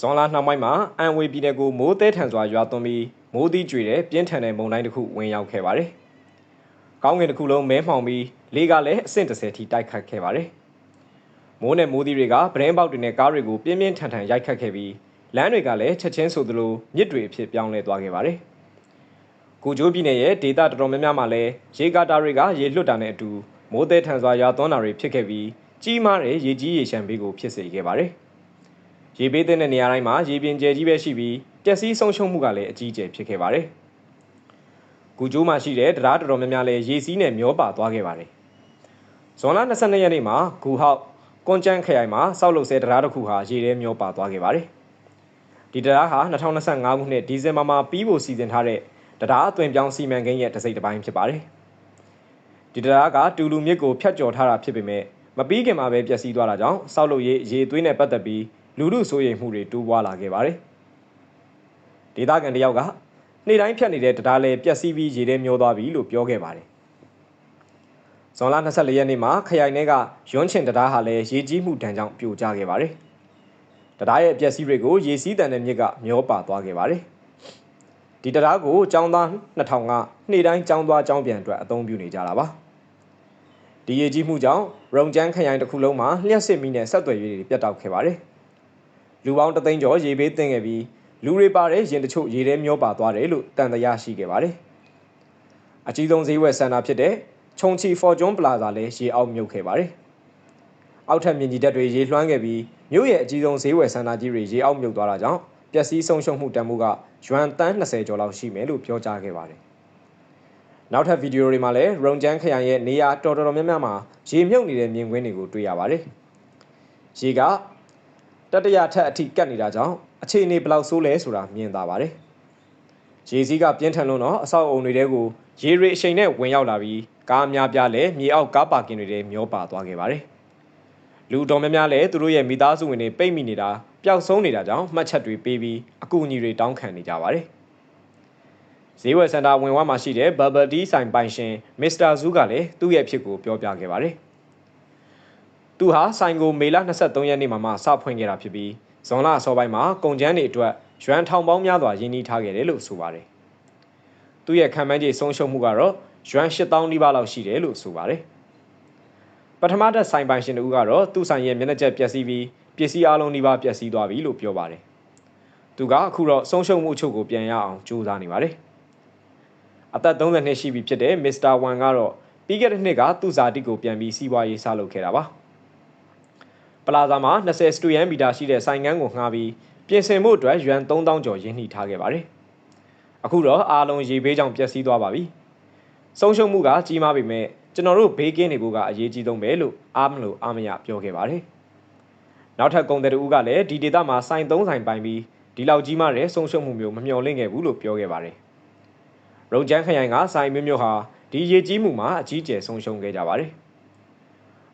ဇွန်လနှောင်းပိုင်းမှာအန်ဝေပြည်နယ်ကိုမိုးသည်ထန်စွာရွာသွန်းပြီးမိုးသီးကြွေတဲ့ပြင်းထန်တဲ့မုန်တိုင်းတစ်ခုဝင်ရောက်ခဲ့ပါတယ်။ကောင်းကင်တစ်ခုလုံးမဲမှောင်ပြီးလေကလည်းအဆင့်30ထိတိုက်ခတ်ခဲ့ပါတယ်။မိုးနဲ့မိုးသီးတွေကပရင်းပေါက်တွေနဲ့ကားတွေကိုပြင်းပြင်းထန်ထန်ရိုက်ခတ်ခဲ့ပြီးလမ်းတွေကလည်းချက်ချင်းဆိုသလိုမြစ်တွေအဖြစ်ပြောင်းလဲသွားခဲ့ပါတယ်။ကိုကျိုးပြည်နယ်ရဲ့ဒေသတော်တော်များများမှာလည်းရေကာတာတွေကရေလွတ်တာနဲ့အတူမိုးသည်ထန်စွာရွာသွန်းတာတွေဖြစ်ခဲ့ပြီးကြီးမားတဲ့ရေကြီးရေရှမ်းဘေးကိုဖြစ်စေခဲ့ပါတယ်။ ရေဘေးတဲ့နေရာတိုင်းမှာရေပြင်ကျဲကြီးပဲရှိပြီးပျက်စီးဆုံးရှုံးမှုကလည်းအကြီးအကျယ်ဖြစ်ခဲ့ပါတယ်။ကူကျိုးမှာရှိတဲ့တရားတော်တော်များများလည်းရေစီးနဲ့မျောပါသွားခဲ့ပါတယ်။ဇွန်လ22ရက်နေ့မှာဂူဟောက်ကွန်ကျန်းခရိုင်မှာစောက်လုပ်ဆဲတရားတစ်ခုဟာရေထဲမျောပါသွားခဲ့ပါတယ်။ဒီတရားဟာ2025ခုနှစ်ဒီဇင်ဘာမှာပြီးဖို့စီစဉ်ထားတဲ့တရားအသွင်ပြောင်းစီမံကိန်းရဲ့တစ်စိတ်တစ်ပိုင်းဖြစ်ပါတယ်။ဒီတရားကတူလူမြစ်ကိုဖျက်ကျော်ထားတာဖြစ်ပေမဲ့မပြီးခင်မှာပဲပျက်စီးသွားတာကြောင့်စောက်လုပ်ရေးရေသွေးနဲ့ပတ်သက်ပြီး လူမှုစိုးရိမ်မှုတွေတိုးပွားလာခဲ့ပါတယ်။ဒေသခံတယောက်ကနေ့တိုင်းဖြတ်နေတဲ့တရားလဲပျက်စီးပြီးရေထဲမျောသွားပြီလို့ပြောခဲ့ပါတယ်။ဇွန်လ24ရက်နေ့မှာခရိုင်ထဲကရွန်းချင်တရားဟာလည်းရေကြီးမှုဒဏ်ကြောင့်ပြိုကျခဲ့ပါတယ်။တရားရဲ့ပျက်စီးတွေကိုရေစီးတန်တဲ့မြစ်ကမျောပါသွားခဲ့ပါတယ်။ဒီတရားကိုចောင်းသား2000ကနေ့တိုင်းចောင်းသွားចောင်းပြန်အတွက်အသုံးပြုနေကြတာပါ။ဒီရေကြီးမှုကြောင့်ရုံကျန်းခရိုင်တစ်ခုလုံးမှာလျှက်စစ်မီနဲ့ဆက်သွယ်ရေးတွေပြတ်တောက်ခဲ့ပါတယ်။ လူပေါင်းတသိန်းကျော်ရေဘေးသင့်ခဲ့ပြီးလူတွေပါတဲ့ရင်တချို့ရေထဲမျောပါသွားတယ်လို့တန်တရားရှိခဲ့ပါတယ်။အကြီးဆုံးဈေးဝယ်စင်တာဖြစ်တဲ့ခြုံချီ Fortune Plaza လည်းရေအောက်မြုပ်ခဲ့ပါတယ်။အောက်ထပ်မြင့်ကြီးတက်တွေရေလွှမ်းခဲ့ပြီးမြို့ရဲ့အကြီးဆုံးဈေးဝယ်စင်တာကြီးတွေရေအောက်မြုပ်သွားတာကြောင့်ပျက်စီးဆုံးရှုံးမှုတန်ဖိုးကယွမ်တန်း20ကျော်လောက်ရှိမယ်လို့ပြောကြားခဲ့ပါတယ်။နောက်ထပ်ဗီဒီယိုတွေမှာလည်းရုံကျန်းခရိုင်ရဲ့နေရာတော်တော်များများမှာရေမြုပ်နေတဲ့မြင်ကွင်းတွေကိုတွေ့ရပါတယ်။ရေက တတရထက်အထိကတ်နေတာကြောင့်အခြေအနေဘယ်လောက်ဆိုးလဲဆိုတာမြင်သာပါတယ်။ရေစီးကပြင်းထန်လို့တော့အဆောက်အုံတွေတဲကိုရေတွေအချိန်နဲ့ဝင်ရောက်လာပြီးကားအများပြားလည်းမြေအောက်ကားပါကင်တွေထဲမျောပါသွားခဲ့ပါတယ်။လူတော်များများလည်းသူတို့ရဲ့မိသားစုဝင်တွေပိတ်မိနေတာပျောက်ဆုံးနေတာကြောင့်မှတ်ချက်တွေပေးပြီးအကူအညီတွေတောင်းခံနေကြပါတယ်။ဈေးဝယ်စင်တာဝင်ဝမှာရှိတဲ့ Bubble Tea ဆိုင်ပိုင်ရှင်မစ္စတာဇူးကလည်းသူ့ရဲ့ဖြစ်ကိုပြောပြခဲ့ပါတယ်။ သူဟာဆိုင်ကိုမေလ23ရက်နေ့မှာမှစဖွင့်ခဲ့တာဖြစ်ပြီးဇွန်လအစောပိုင်းမှာကုန်ကျန်းတွေအတွက်ရွမ်ထောင်ပေါင်းများစွာရင်းနှီးထားခဲ့တယ်လို့ဆိုပါတယ်။သူ့ရဲ့ခံမှန်းခြေဆုံးရှုံးမှုကတော့ရွမ်8000နီးပါးလောက်ရှိတယ်လို့ဆိုပါတယ်။ပထမတက်ဆိုင်ပိုင်ရှင်တို့ကတော့သူ့ဆိုင်ရဲ့မျက်နှာချက်ပျက်စီးပြီးပစ္စည်းအလုံးနီးပါးပျက်စီးသွားပြီလို့ပြောပါတယ်။သူကအခုတော့ဆုံးရှုံးမှုအချို့ကိုပြန်ရအောင်ကြိုးစားနေပါတယ်။အသက်30နှစ်ရှိပြီဖြစ်တဲ့မစ္စတာဝမ်ကတော့ပြီးခဲ့တဲ့နှစ်ကသူ့ဇာတိကိုပြန်ပြီးစီးပွားရေးစလုပ်ခဲ့တာပါ။ပ လာဇာမှာ20စတူယန်မီတာရှိတဲ့ဆိုင်ငန်းကိုငှားပြီးပြင်ဆင်မှုအတွက်ယွမ်3000ကျော်ရင်းနှီးထားခဲ့ပါတယ်။အခုတော့အားလုံးရေဘေးကြောင့်ပျက်စီးသွားပါပြီ။ဆုံးရှုံးမှုကကြီးမားပေမဲ့ကျွန်တော်တို့ဘေးကင်းနေဖို့ကအရေးကြီးဆုံးပဲလို့အားမလို့အားမရပြောခဲ့ပါတယ်။နောက်ထပ်ကုန်တဲ့တူကလည်းဒီဒေသမှာဆိုင်3ဆိုင်ပိုင်ပြီးဒီလောက်ကြီးမားတဲ့ဆုံးရှုံးမှုမျိုးမမျှော်လင့်ခဲ့ဘူးလို့ပြောခဲ့ပါတယ်။ရုံချန်းခရိုင်ကဆိုင်မျိုးမျိုးဟာဒီရေကြီးမှုမှာအကြီးကျယ်ဆုံးရှုံးခဲ့ကြပါတယ်။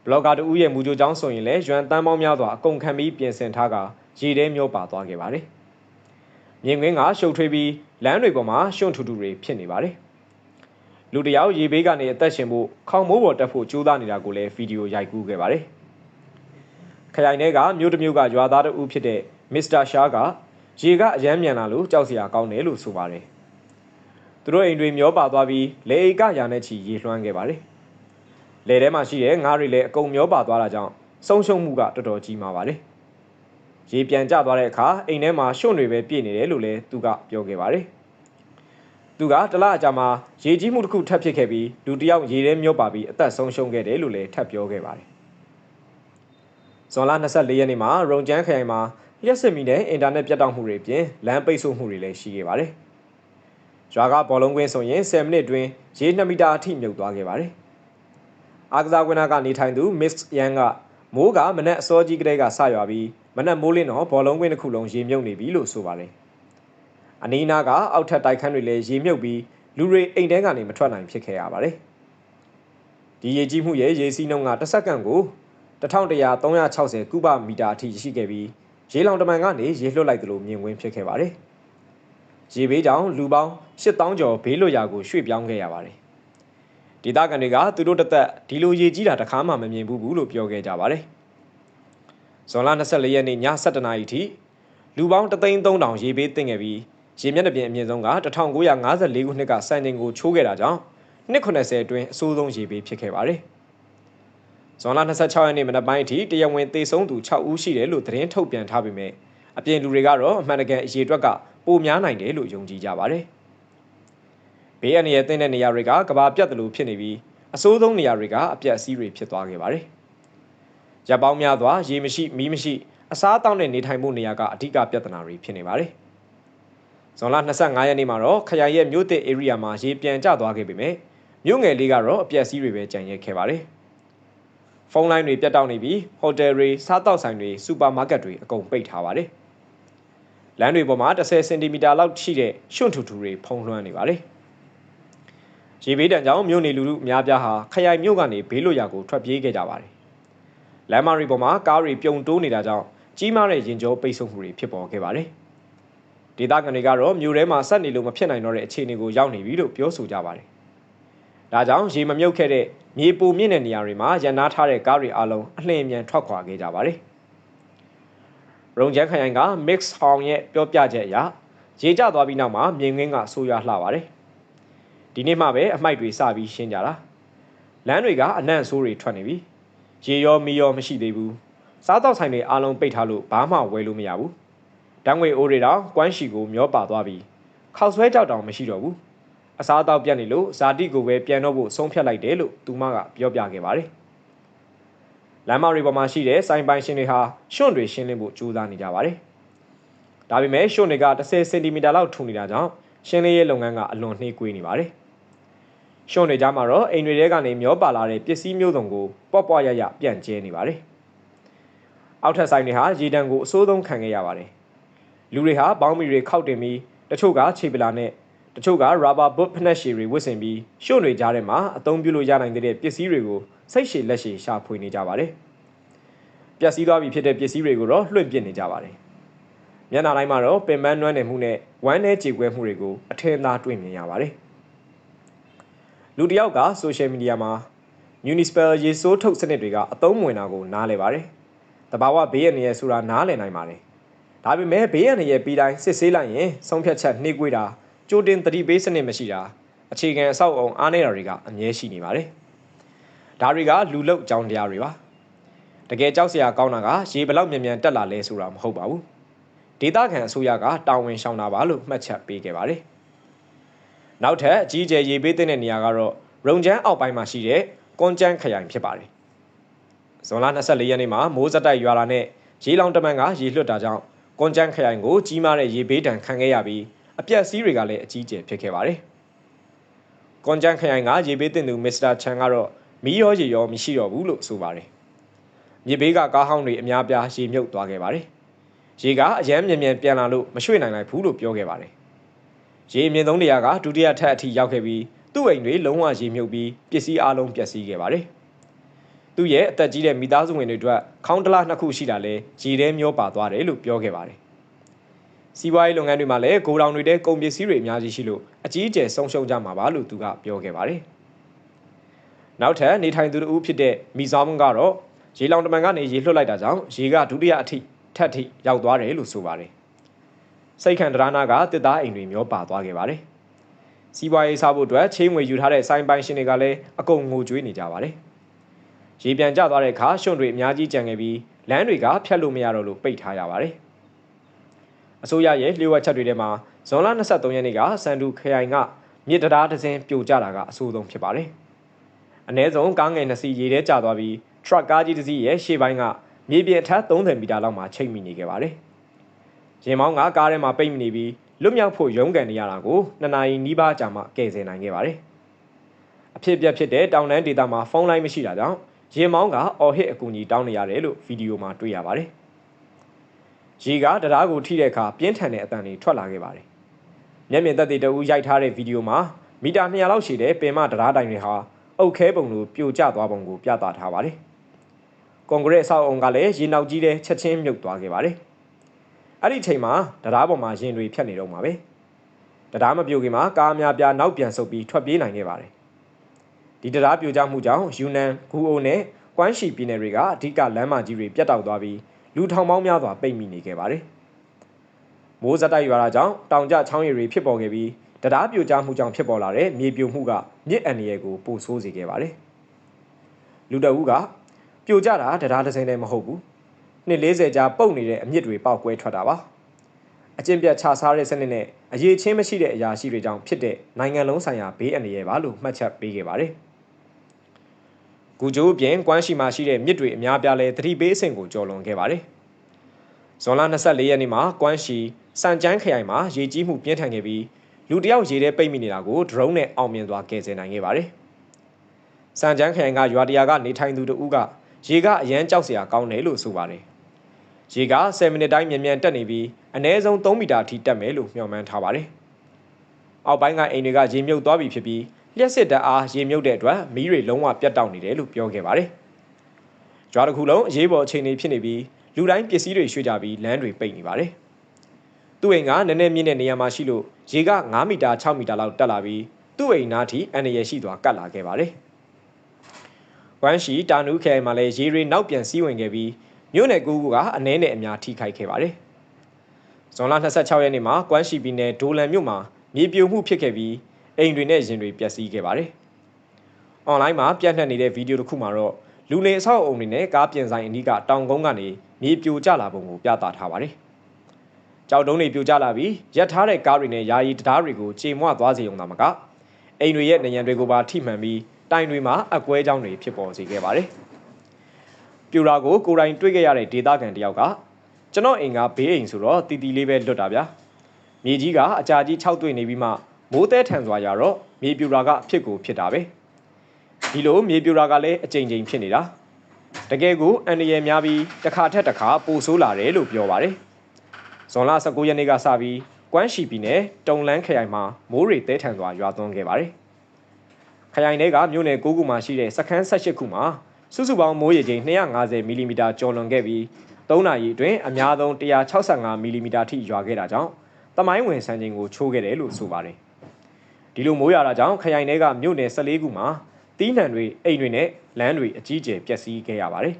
ဘလော့ဂါတူရဲ့မူကြိုးကြောင်းဆိုရင်လည်းရွမ်တန်းပေါင်းများစွာအကုန်ခံပြီးပြင်ဆင်ထားကရေထဲမျောပါသွားခဲ့ပါတယ်။မြင်ကွင်းကရှုပ်ထွေးပြီးလမ်းတွေပေါ်မှာရှွန့်ထူထူတွေဖြစ်နေပါတယ်။လူတယောက်ရေဘေးကနေအသက်ရှင်ဖို့ခေါင်မိုးပေါ်တက်ဖို့ကြိုးစားနေတာကိုလည်းဗီဒီယိုရိုက်ကူးခဲ့ပါတယ်။ခရိုင်ထဲကမြို့တစ်မြို့ကရွာသားတဦးဖြစ်တဲ့မစ္စတာရှားကရေကအရမ်းမြန်လာလို့ကြောက်စရာကောင်းတယ်လို့ဆိုပါတယ်။သူတို့အိမ်တွေမျောပါသွားပြီးလေအိတ်ကရာနဲ့ချီရေလွှမ်းခဲ့ပါတယ်။ လယ်ထဲမှာရှိတဲ့ငါးတွေလည်းအကုန်မျောပါသွားတာကြောင့်ဆုံးရှုံးမှုကတော်တော်ကြီးမာပါတယ်။ရေပြန်ကျသွားတဲ့အခါအိမ်ထဲမှာရွှွန့်တွေပဲပြည့်နေတယ်လို့လည်းသူကပြောခဲ့ပါတယ်။သူကတလအကြာမှာရေကြီးမှုတစ်ခုထပ်ဖြစ်ခဲ့ပြီးလူတစ်ယောက်ရေထဲမျောပါပြီးအသက်ဆုံးရှုံးခဲ့တယ်လို့လည်းထပ်ပြောခဲ့ပါတယ်။ဇွန်လ24ရက်နေ့မှာရုံကျန်းခရိုင်မှာလျှက်စစ်မီနဲ့အင်တာနက်ပြတ်တောက်မှုတွေပြင်လမ်းပိတ်ဆို့မှုတွေလည်းရှိခဲ့ပါတယ်။ရွာကဘောလုံးကွင်းဆိုရင်10မိနစ်တွင်ရေ2မီတာအထိမြုပ်သွားခဲ့ပါတယ်။ အားကစားကွင်းသားကနေထိုင်သူ Miss Yang ကမိုးကမနက်အစောကြီးကတည်းကဆရွာပြီးမနက်မိုးလင်းတော့ဘောလုံးကွင်းတစ်ခုလုံးရေမြုပ်နေပြီလို့ဆိုပါတယ်။အနီးနားကအောက်ထပ်တိုက်ခန်းတွေလည်းရေမြုပ်ပြီးလူတွေအိမ်ထဲကနေမထွက်နိုင်ဖြစ်ခဲ့ရပါတယ်။ဒီရေကြီးမှုရဲ့ရေစီးနှုန်းကတစ်စက္ကန့်ကို1100-360ကုဗမီတာအထိရှိခဲ့ပြီးရေလောင်တမန်ကနေရေလွှတ်လိုက်သလိုမြင်ကွင်းဖြစ်ခဲ့ပါတယ်။ရေဘေးကြောင့်လူပေါင်း8000ကျော်ဘေးလွတ်ရာကိုရွှေ့ပြောင်းခဲ့ရပါတယ် ဒေသခံတွေကသူတို့တသက်ဒီလိုရေကြီးတာတခါမှမမြင်ဘူးဘူးလို့ပြောခဲ့ကြပါတယ်။ဇွန်လ24ရက်နေ့ည7:00နာရီထိလူပေါင်း33000ရေဘေးတင်ခဲ့ပြီးရေမျက်နှာပြင်အမြင့်ဆုံးက1954ခုနှစ်ကစံချိန်ကိုချိုးခဲ့တာကြောင့်နှစ်90အတွင်းအဆိုးဆုံးရေဘေးဖြစ်ခဲ့ပါတယ်။ဇွန်လ26ရက်နေ့မနက်ပိုင်းအထိတရားဝင်သေဆုံးသူ6ဦးရှိတယ်လို့သတင်းထုတ်ပြန်ထားပေမဲ့အပြင်လူတွေကတော့အမှန်တကယ်အရေအတွက်ကပိုများနိုင်တယ်လို့ယုံကြည်ကြပါတယ်။ ဘေးအန္တရာယ်သင့်တဲ့နေရာတွေကကဘာပြတ်တယ်လို့ဖြစ်နေပြီးအဆိုးဆုံးနေရာတွေကအပြတ်အစည်းတွေဖြစ်သွားခဲ့ပါတယ်။ရပ်ပေါင်းများစွာရေမရှိမီးမရှိအစားအသောက်နဲ့နေထိုင်မှုနေရာကအဓိကပြဿနာတွေဖြစ်နေပါတယ်။ဇွန်လ25ရက်နေ့မှာတော့ခရိုင်ရဲ့မြို့သစ် area မှာရေပြန်ကျသွားခဲ့ပေမဲ့မြို့ငယ်လေးကတော့အပြက်စီးတွေပဲကြံရက်ခဲ့ပါတယ်။ဖုန်းလိုင်းတွေပြတ်တောက်နေပြီးဟိုတယ်တွေစားတောက်ဆိုင်တွေစူပါမားကတ်တွေအကုန်ပိတ်ထားပါတယ်။လမ်းတွေပေါ်မှာ10စင်တီမီတာလောက်ရှိတဲ့ရွှွန့်ထူထူတွေဖုံးလွှမ်းနေပါတယ်။ ရေဘေးတံကြောင့်မြို့နေလူလူအများပြားဟာခရိုင်မြို့ကနေဘေးလွတ်ရာကိုထွက်ပြေးခဲ့ကြပါတယ်။လမ်းမတွေပေါ်မှာကားတွေပြုံတိုးနေတာကြောင့်ကြီးမားတဲ့ရင်ကျော်ပိတ်ဆို့မှုတွေဖြစ်ပေါ်ခဲ့ပါတယ်။ဒေသခံတွေကတော့မြို့ထဲမှာဆက်နေလို့မဖြစ်နိုင်တော့တဲ့အခြေအနေကိုရောက်နေပြီလို့ပြောဆိုကြပါတယ်။ဒါကြောင့်ရေမမြုပ်ခဲ့တဲ့မြေပူမြင့်တဲ့နေရာတွေမှာရန်နာထားတဲ့ကားတွေအလုံးအလှည့်အမြန်ထွက်ခွာခဲ့ကြပါတယ်။ရုံချမ်းခရိုင်က Mix Hong ရဲ့ပြောပြချက်အရရေကျသွားပြီးနောက်မှာမြင်ကွင်းကဆိုးရွားလှပါတယ်။ ဒီနေ့မှပဲအမိုက်တွေစပြီးရှင်းကြတာ။လမ်းတွေကအနံ့ဆိုးတွေထွက်နေပြီ။ရေရောမီရောမရှိသေးဘူး။စားတော့ဆိုင်တွေအားလုံးပိတ်ထားလို့ဘာမှဝယ်လို့မရဘူး။တန်းငွေအိုးတွေတော့ကွမ်းရှီကိုမျောပါသွားပြီးခောက်ဆွဲကြောက်တောင်မရှိတော့ဘူး။အစားအသောက်ပြတ်နေလို့ဇာတိကိုပဲပြန်တော့ဖို့ဆုံးဖြတ်လိုက်တယ်လို့သူမကပြောပြခဲ့ပါတယ်။လမ်းမတွေပေါ်မှာရှိတဲ့စိုင်ပိုင်ရှင်တွေဟာရွှွန့်တွေရှင်းလင်းဖို့ကြိုးစားနေကြပါတယ်။ဒါပေမဲ့ရွှွန့်တွေက10စင်တီမီတာလောက်ထူနေတာကြောင့်ရှင်းလင်းရေးလုပ်ငန်းကအလွန်နှေးကွေးနေပါတယ်။ ရွှွန့်တွေကြားမှာတော့အိမ်တွေထဲကနေမျောပါလာတဲ့ပစ္စည်းမျိုးစုံကိုပွားပွားရရပြန့်ကျဲနေပါတယ်။အောက်ထပ်ဆိုင်တွေဟာရေတံကိုအစိုးဆုံးခံခဲ့ရပါတယ်။လူတွေဟာဘောင်းမီတွေခောက်တင်ပြီးတချို့ကခြေပလာနဲ့တချို့က rubber boot ဖနက်ရှည်တွေဝတ်ဆင်ပြီးရှုံတွေကြားထဲမှာအသုံးပြုလို့ရနိုင်တဲ့ပစ္စည်းတွေကိုစိတ်ရှည်လက်ရှည်ရှာဖွေနေကြပါတယ်။ပျက်စီးသွားပြီဖြစ်တဲ့ပစ္စည်းတွေကိုတော့လွှင့်ပစ်နေကြပါတယ်။မျက်နှာတိုင်းမှာတော့ပင်ပန်းနွမ်းနယ်မှုနဲ့ဝမ်းနဲ့ကြေကွဲမှုတွေကိုအထင်သာတွေ့မြင်ရပါတယ်။ လူတယောက်က social media မှာ municipal ရေဆိုးထုတ်စနစ်တွေကအသုံးဝင်တာကိုနားလည်ပါတယ်။တဘာဝဘေးရနေရဆိုတာနားလည်နိုင်ပါတယ်။ဒါပေမဲ့ဘေးရနေရပြီးတိုင်းစစ်ဆေးလိုက်ရင်ဆုံးဖြတ်ချက်နှိကွေးတာကြိုတင်သတိပေးစနစ်မရှိတာအခြေခံအဆောက်အုံအားနည်းတာတွေကအမြဲရှိနေပါတယ်။ဒါတွေကလူလုတ်အကြောင်းတရားတွေပါ။တကယ်ကြောက်စရာကောင်းတာကရေဘလောက်မြန်မြန်တက်လာလဲဆိုတာမဟုတ်ပါဘူး။ဒေသခံအစိုးရကတာဝန်ရှောင်တာပါလို့မှတ်ချက်ပေးခဲ့ပါတယ်။ နောက်ထပ်အကြီးအကျယ်ရေပေးတဲ့နေရာကတော့ရုံချမ်းအောက်ပိုင်းမှာရှိတဲ့ကွန်ကျန်းခရိုင်ဖြစ်ပါတယ်။ဇွန်လ24ရက်နေ့မှာမိုးစတိုက်ရွာလာနဲ့ရေလောင်တမန်ကရေလွှတ်တာကြောင့်ကွန်ကျန်းခရိုင်ကိုကြီးမားတဲ့ရေဘေးဒဏ်ခံခဲ့ရပြီးအပြက်စီးတွေကလည်းအကြီးအကျယ်ဖြစ်ခဲ့ပါတယ်။ကွန်ဂျန်ခရိုင်ကရေဘေးတင်သူမစ္စတာချန်ကတော့မီးရောရေရောမရှိတော့ဘူးလို့ဆိုပါတယ်။မြေဘေးကကားဟောင်းတွေအများပြားရေမြုပ်သွားခဲ့ပါတယ်။ရေကအရန်မြင်မြန်ပြန်လာလို့မရွှေ့နိုင်လိုက်ဘူးလို့ပြောခဲ့ပါတယ်။ ရေမြင့်သုံးနေရာကဒုတိယထပ်အထိရောက်ခဲ့ပြီးသူ့အိမ်တွေလုံးဝရေမြုပ်ပြီးပစ္စည်းအလုံးပျက်စီးခဲ့ပါတယ်။သူ့ရဲ့အသက်ကြီးတဲ့မိသားစုဝင်တွေအတွက်ခေါင်းတလားနှစ်ခုရှိတာလဲရေထဲမျောပါသွားတယ်လို့ပြောခဲ့ပါတယ်စီးပွားရေးလုပ်ငန်းတွေမှာလည်းဂိုဒေါင်တွေတဲ့ကုန်ပစ္စည်းတွေအများကြီးရှိလို့အကြီးအကျယ်ဆုံးရှုံးကြမှာပါလို့သူကပြောခဲ့ပါတယ်။နောက်ထပ်နေထိုင်သူတို့ဖြစ်တဲ့မီဇောင်းကတော့ရေလောင်တမန်ကနေရေလွှတ်လိုက်တာကြောင့်ရေကဒုတိယအထိထပ်ထိရောက်သွားတယ်လို့ဆိုပါတယ်။ စိတ်ခံဒရနာကတစ်သားအိမ်တွေမျောပါသွားခဲ့ပါတယ်။စီးပွားရေးစားဖို့အတွက်ချင်းငွေယူထားတဲ့စိုင်းပိုင်ရှင်တွေကလည်းအကုန်ငိုကြွေးနေကြပါတယ်။ရေပြန်ကျသွားတဲ့အခါရွှွန့်တွေအများကြီးကြံခဲ့ပြီးလမ်းတွေကဖြတ်လို့မရတော့လို့ပိတ်ထားရပါတယ်။အစိုးရရဲ့လျှို့ဝှက်ချက်တွေထဲမှာဇွန်လ23ရက်နေ့ကစန်ဒူခရိုင်ကမြစ်တရားတစ်စင်းပြိုကျတာကအဆိုးဆုံးဖြစ်ပါတယ်။အ ਨੇ ဆုံးကားငယ်နှစ်စီးရေထဲကျသွားပြီးထရက်ကားကြီးတစ်စီးရဲ့ရှေ့ပိုင်းကမြေပြင်အထက်30မီတာလောက်မှာချိတ်မိနေခဲ့ပါတယ်။ ရင်မောင်းကကားထဲမှာပိတ်မိနေပြီးလွတ်မြောက်ဖို့ရုန်းကန်နေရတာကိုနှစ်နာရီနီးပါးကြာမှကယ်ဆယ်နိုင်ခဲ့ပါတယ်။အဖြစ်ပြက်ဖြစ်တဲ့တောင်တန်းဒေသမှာဖုန်းလိုင်းမရှိတာကြောင့်ရင်မောင်းကအော်ဟစ်အကူအညီတောင်းနေရတယ်လို့ဗီဒီယိုမှာတွေ့ရပါတယ်။ရေကတရားကိုထိတဲ့အခါပြင်းထန်တဲ့အတန်တွေထွက်လာခဲ့ပါတယ်။မျက်မြင်သက်သေတအူးရိုက်ထားတဲ့ဗီဒီယိုမှာမီတာ200လောက်ရှိတဲ့ပင်မတရားတိုင်တွေဟာအုတ်ခဲပုံလိုပြိုကျသွားပုံကိုပြသထားပါတယ်။ကွန်ဂရက်အဆောက်အုံကလည်းရေနောက်ကြီးတဲ့ချက်ချင်းမြုပ်သွားခဲ့ပါတယ်။ အဲ့ဒီချိန်မှာတရားပေါ်မှာရင်တွေဖြတ်နေတော့မှာပဲ။တရားမပြိုခင်မှာကားများပြားနောက်ပြန်ဆုပ်ပြီးထွက်ပြေးနိုင်ခဲ့ပါတယ်။ဒီတရားပြိုကျမှုကြောင့်ယူနန်ဂူအိုနဲ့ကွမ်းရှီပြည်နယ်တွေကအဓိကလမ်းမကြီးတွေပြတ်တောက်သွားပြီးလူထောင်ပေါင်းများစွာပိတ်မိနေခဲ့ပါတယ်။မိုးစက်တိုက်ရွာတာကြောင့်တောင်ကျချောင်းရည်တွေဖြစ်ပေါ်ခဲ့ပြီးတရားပြိုကျမှုကြောင့်ဖြစ်ပေါ်လာတဲ့မြေပြိုမှုကမြစ်အန္တရာယ်ကိုပိုဆိုးစေခဲ့ပါတယ်။လူတအုပ်ကပြိုကျတာတရားတစ်စိမ့်လည်းမဟုတ်ဘူး။ နှစ်40ကြာပုတ်နေတဲ့အမြစ်တွေပေါက်ကွဲထွက်တာပါ။အကျင့်ပြတ်ခြားစားတဲ့စနစ်နဲ့အရေးချင်းမရှိတဲ့အရာရှိတွေကြောင့်ဖြစ်တဲ့နိုင်ငံလုံးဆိုင်ရာဘေးအန္တရာယ်ပါလို့မှတ်ချက်ပေးခဲ့ပါတယ်။ကူဂျိုးပြင်ကွမ်းရှိမှရှိတဲ့မြစ်တွေအများပြားလဲသတိပေးအဆင့်ကိုကျော်လွန်ခဲ့ပါတယ်။ဇွန်လ24ရက်နေ့မှာကွမ်းရှိစံကျန်းခရိုင်မှာရေကြီးမှုပြင်းထန်ခဲ့ပြီးလူတယောက်ရေထဲပိတ်မိနေတာကိုဒရုန်းနဲ့အောင်မြင်စွာကယ်ဆယ်နိုင်ခဲ့ပါတယ်။စံကျန်းခရိုင်ကရွာတရာကနေထိုင်သူတဦးကရေကအရန်ကြောက်စရာကောင်းတယ်လို့ဆိုပါတယ်။ ရေက10မိနစ်တိုင်းမြန်မြန်တက်နေပြီးအနည်းဆုံး3မီတာထိတက်မယ်လို့မျှော်မှန်းထားပါတယ်။အောက်ပိုင်းကအိမ်တွေကရေမြုပ်သွားပြီဖြစ်ပြီးလျှက်စစ်တအားရေမြုပ်တဲ့အတွက်မီးတွေလုံးဝပြတ်တောက်နေတယ်လို့ပြောခဲ့ပါတယ်။ကြွားတစ်ခုလုံးအရေးပေါ်အခြေအနေဖြစ်နေပြီးလူတိုင်းပစ္စည်းတွေရွှေ့ကြပြီးလမ်းတွေပိတ်နေပါတယ်။သူ့အိမ်ကနည်းနည်းမြင့်တဲ့နေရာမှာရှိလို့ရေက9မီတာ6မီတာလောက်တက်လာပြီးသူ့အိမ်နားထိအန်ရယ်ရှိသွားကတ်လာခဲ့ပါတယ်။ဝမ်ရှိတာနူးခဲမှာလည်းရေတွေနောက်ပြန်စီးဝင်ခဲ့ပြီး မြို့နယ်ကူကူကအနှဲနဲ့အများထိခိုက်ခဲ့ပါတယ်။ဇွန်လ26ရက်နေ့မှာကွမ်းရှိပြည်နယ်ဒိုလန်မြို့မှာမြေပြိုမှုဖြစ်ခဲ့ပြီးအိမ်တွေနဲ့ရင်တွေပျက်စီးခဲ့ပါတယ်။အွန်လိုင်းမှာပြန့်နှံ့နေတဲ့ဗီဒီယိုတစ်ခုမှာတော့လူနေအဆောက်အုံတွေနဲ့ကားပြင်ဆိုင်အနီးကတောင်ကုန်းကနေမြေပြိုကျလာပုံကိုပြသထားပါတယ်။ကြောက်တုံးတွေပြိုကျလာပြီးရက်ထားတဲ့ကားတွေနဲ့ယာယီတရားတွေကိုကြေမွသွားစေုံသာမကအိမ်တွေရဲ့နေရန်တွေကိုပါထိမှန်ပြီးတိုင်တွေမှာအကွဲကြောင်းတွေဖြစ်ပေါ်စေခဲ့ပါတယ်။ ပြူရာကိုကိုယ်တိုင်တွေ့ခဲ့ရတဲ့ဒေသခံတယောက်ကကျွန်တော်အိမ်ကဘေးအိမ်ဆိုတော့တီတီလေးပဲလွတ်တာဗျာ။မြေကြီးကအကြာကြီး၆တွေ့နေပြီးမှမိုးတဲထန်စွာရတော့မြေပြူရာကဖြစ်ကိုဖြစ်တာပဲ။ဒီလိုမြေပြူရာကလည်းအကြိမ်ကြိမ်ဖြစ်နေတာ။တကယ်ကိုအန်ရယ်များပြီးတစ်ခါထက်တစ်ခါပိုဆိုးလာတယ်လို့ပြောပါတယ်။ဇွန်လ19ရက်နေ့ကစပြီးကွမ်းရှိပြည်နယ်တုံလန်းခရိုင်မှာမိုးရေတဲထန်စွာရွာသွန်းခဲ့ပါတယ်။ခရိုင်ထဲကမြို့နယ်9ခုမှာရှိတဲ့စခန်း18ခုမှာ စုစုပေါင်းမိုးရေချိန်250မီလီမီတာကျော်လွန်ခဲ့ပြီး3နာရီအတွင်းအများဆုံး165မီလီမီတာထိရွာခဲ့တာကြောင့်တမိုင်းဝင်စံချိန်ကိုချိုးခဲ့တယ်လို့ဆိုပါတယ်။ဒီလိုမိုးရွာတာကြောင့်ခရိုင်ထဲကမြို့နယ်14ခုမှာတီးနှံတွေအိမ်တွေနဲ့လမ်းတွေအကြီးကျယ်ပျက်စီးခဲ့ရပါတယ်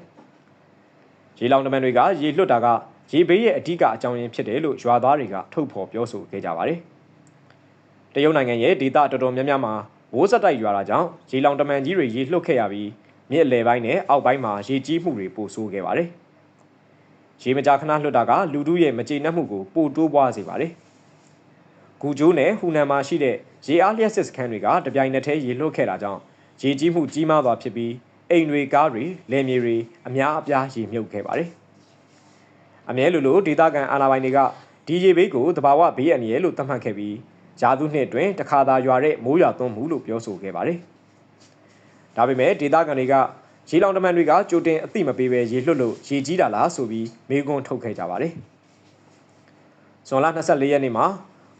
။ရေလောင်တမန်တွေကရေလွတ်တာကရေဘေးရဲ့အဓိကအကြောင်းရင်းဖြစ်တယ်လို့ရွာသားတွေကထုတ်ဖော်ပြောဆိုခဲ့ကြပါတယ်။တရုတ်နိုင်ငံရဲ့ဒေသတော်တော်များများမှာမိုးစက်တိုက်ရွာတာကြောင့်ရေလောင်တမန်ကြီးတွေရေလှုပ်ခဲ့ရပြီး မြစ်အလယ်ပိုင်းနဲ့အောက်ပိုင်းမှာရေကြီးမှုတွေပိုဆိုးခဲ့ပါတယ်။ရေမကြာခဏလွတ်တာကလူတို့ရဲ့မကြေနပ်မှုကိုပိုတိုးပွားစေပါတယ်။ဂူကျိုးနဲ့ဟူနန်မှာရှိတဲ့ရေအားလျှက်စစ်စခန်းတွေကတပြိုင်နက်တည်းရေလွှတ်ခဲ့တာကြောင့်ရေကြီးမှုကြီးမားသွားဖြစ်ပြီးအိမ်တွေကားတွေလယ်မြေတွေအများအပြားရေမြုပ်ခဲ့ပါတယ်။အမြဲလိုလိုဒေသခံအာဏာပိုင်တွေကဒီရေဘေးကိုတဘာဝဘေးအန္တရာယ်လို့သတ်မှတ်ခဲ့ပြီးဂျာသူနှစ်အတွင်းတခါသာရွာတဲ့မိုးရွာသွန်းမှုလို့ပြောဆိုခဲ့ပါတယ်။ ဒါပေမဲ့ဒေသခံတွေကရေလောင်တမန်တွေကကြိုတင်အသိမပေးဘဲရေလွှတ်လို့ရေကြီးတာလားဆိုပြီးမေးခွန်းထုတ်ခဲ့ကြပါတယ်။ဇွန်လ24ရက်နေ့မှာ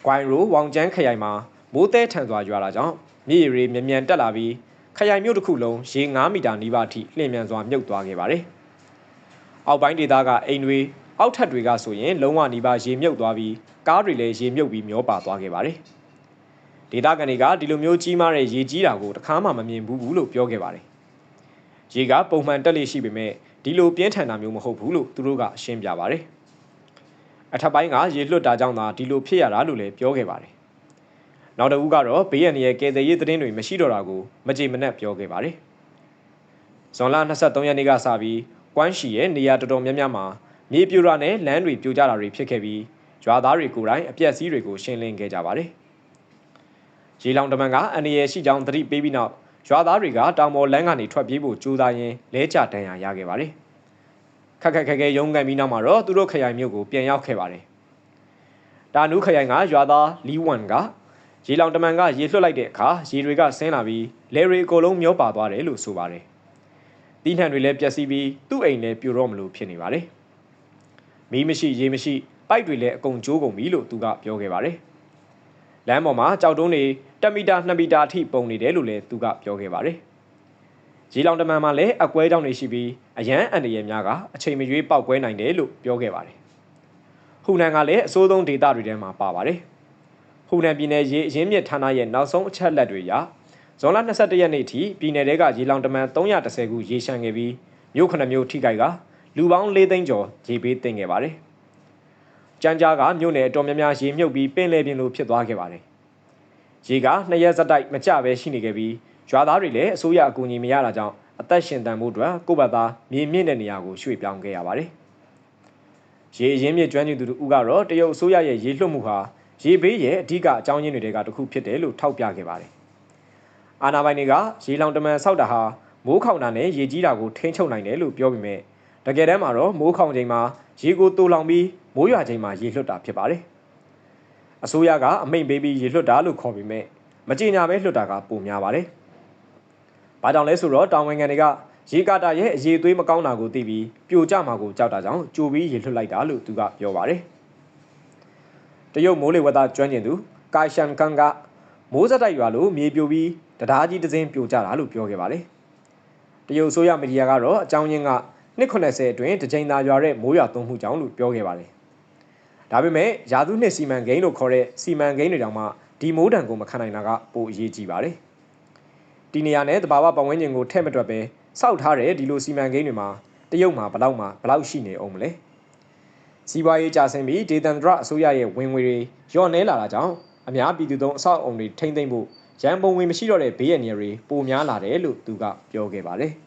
ဂွိုင်ရိုဝေါင်ကျန်းခရိုင်မှာမိုးတဲထန်စွာရွာတာကြောင့်မြေရီမြ мян တက်လာပြီးခရိုင်မြို့တစ်ခုလုံးရေ9မီတာနီးပါးထိလျင်မြန်စွာမြုပ်သွားခဲ့ပါတယ်။အောက်ပိုင်းဒေသကအိမ်တွေအောက်ထပ်တွေကဆိုရင်လုံးဝနီးပါးရေမြုပ်သွားပြီးကားတွေလည်းရေမြုပ်ပြီးမျောပါသွားခဲ့ပါတယ်။ ဒေသခံတွေကဒီလိုမျိုးကြီးမားတဲ့ရေကြီးတာကိုတခါမှမမြင်ဘူးဘူးလို့ပြောခဲ့ပါတယ်။ရေကပုံမှန်တက်လေးရှိပေမဲ့ဒီလိုပြင်းထန်တာမျိုးမဟုတ်ဘူးလို့သူတို့ကရှင်းပြပါတယ်။အထက်ပိုင်းကရေလွတ်တာကြောင့်သာဒီလိုဖြစ်ရတာလို့လည်းပြောခဲ့ပါတယ်။နောက်တစ်ဦးကတော့ဘေးရန်ရဲ့ကယ်ဆယ်ရေးသတင်းတွေမရှိတော့တာကိုမကြေမနက်ပြောခဲ့ပါတယ်။ဇွန်လ23ရက်နေ့ကစပြီးကွမ်းရှီရဲ့နေရာတော်တော်များများမှာမြေပြိုတာနဲ့လမ်းတွေပြိုကျတာတွေဖြစ်ခဲ့ပြီးရွာသားတွေကိုယ်တိုင်အပြက်စီးတွေကိုရှင်းလင်းခဲ့ကြပါတယ်။ ရေလောင်တမန်ကအန်ရယ်ရှိကြောင်းသတိပေးပြီးနောက်ရွာသားတွေကတောင်ပေါ်လမ်းကနေထွက်ပြေးဖို့ကြိုးစားရင်းလဲကျတန်ရာရခဲ့ပါတယ်။ခက်ခက်ခက်ခဲရုန်းကန်ပြီးနောက်မှာတော့သူတို့ခရိုင်မြို့ကိုပြန်ရောက်ခဲ့ပါတယ်။တာနူးခရိုင်ကရွာသားလီဝမ်ကရေလောင်တမန်ကရေလွှတ်လိုက်တဲ့အခါရေတွေကဆင်းလာပြီးလဲရီအကုန်လုံးမျောပါသွားတယ်လို့ဆိုပါတယ်။တီးနှံတွေလည်းပျက်စီးပြီးသူ့အိမ်လည်းပြိုတော့မလို့ဖြစ်နေပါတယ်။မီးမရှိရေမရှိပိုက်တွေလည်းအကုန်ကျိုးကုန်ပြီလို့သူကပြောခဲ့ပါတယ်။ လမ်းပေါ်မှာကြောက်တုံးတွေ1မီတာ2မီတာအထိပုံနေတယ်လို့လည်းသူကပြောခဲ့ပါတယ်။ကြီးလောင်တမန်မှာလည်းအကွဲကြောင်တွေရှိပြီးအရန်အန်တရယ်များကအချိန်မရွေးပောက်ကွဲနိုင်တယ်လို့ပြောခဲ့ပါတယ်။ဟူနန်ကလည်းအစိုးဆုံးဒေတာတွေထဲမှာပါပါတယ်။ဟူနန်ပြည်နယ်ရေအရင်းမြစ်ဌာနရဲ့နောက်ဆုံးအချက်လက်တွေအရဇွန်လ22ရက်နေ့ထိပြည်နယ်တဲကရေလောင်တမန်330ခုရေရှမ်းခဲ့ပြီးမြို့ခဏမြို့ထိခိုက်ကလူပေါင်း၄သိန်းကျော်ရေပေးတင်ခဲ့ပါတယ်။ ကြမ်းကြားကမြို့နယ်အတော်များများရေမြုပ်ပြီးပင်လယ်ပြင်လိုဖြစ်သွားခဲ့ပါတယ်။ရေကနှစ်ရက်ဆက်တိုက်မကျပဲရှိနေခဲ့ပြီးရွာသားတွေလည်းအစိုးရအကူအညီမရတာကြောင့်အသက်ရှင်တန်ဖို့အတွက်ကိုယ့်ဘာသာမြေမြင့်တဲ့နေရာကိုရွှေ့ပြောင်းခဲ့ရပါတယ်။ရေအရင်းမြစ်ကျွမ်းကျင်သူတို့ဦးကတော့တရုတ်အစိုးရရဲ့ရေလွှတ်မှုဟာရေဘေးရဲ့အဓိကအကြောင်းရင်းတွေကတစ်ခုဖြစ်တယ်လို့ထောက်ပြခဲ့ပါတယ်။အာနာပိုင်တွေကရေလောင်တမန်ဆောက်တာဟာမိုးခေါင်တာနဲ့ရေကြီးတာကိုထိန်းချုပ်နိုင်တယ်လို့ပြောပေမဲ့ တကယ်တမ်းမှာတော့မိုးခေါင်ချိန်မှာရေကိုတူလောင်ပြီးမိုးရွာချိန်မှာရေလွှတ်တာဖြစ်ပါတယ်။အစိုးရကအမိန့်ပေးပြီးရေလွှတ်တာလို့ခေါ်ပေမဲ့မကြေညာပဲလွှတ်တာကပိုများပါတယ်။ဘာကြောင့်လဲဆိုတော့တောင်ဝင်ငံတွေကရေကာတာရဲ့အရေးသွေးမကောင်းတာကိုသိပြီးပြိုကျမှာကိုကြောက်တာကြောင့်ကြိုပြီးရေလွှတ်လိုက်တာလို့သူကပြောပါတယ်။တရုတ်မိုးလေဝသကျွမ်းကျင်သူကာရှန်ကန်ကမိုးစက်တိုက်ရွာလို့မြေပြိုပြီးတရားကြီးတစ်စင်းပြိုကျတာလို့ပြောခဲ့ပါတယ်။တရုတ်အစိုးရမီဒီယာကတော့အကြောင်းရင်းက နှစ်80အတွင်းတစ်ကြိမ်သာရွာတဲ့မိုးရွာသွန်းမှုကြောင့်လို့ပြောခဲ့ပါတယ်။ဒါပေမဲ့ယာသူနှစ်စီမံကိန်းလို့ခေါ်တဲ့စီမံကိန်းတွေတောင်မှဒီမိုးတံကိုမခံနိုင်တာကပိုအရေးကြီးပါတယ်။ဒီနေရာနဲ့တဘာဝပတ်ဝန်းကျင်ကိုထဲ့မတွက်ပဲစောက်ထားတဲ့ဒီလိုစီမံကိန်းတွေမှာတရုတ်မှာဘယ်တော့မှဘယ်လောက်ရှိနေအောင်မလဲ။စီးပွားရေးကျဆင်းပြီးဒေသန္တရအစိုးရရဲ့ဝင်ငွေတွေလျော့နှဲလာတာကြောင့်အများပြည်သူသုံးအဆောက်အုံတွေထိမ့်သိမ့်ဖို့ရန်ပုံငွေမရှိတော့တဲ့ဘေးရန်တွေပိုများလာတယ်လို့သူကပြောခဲ့ပါတယ်။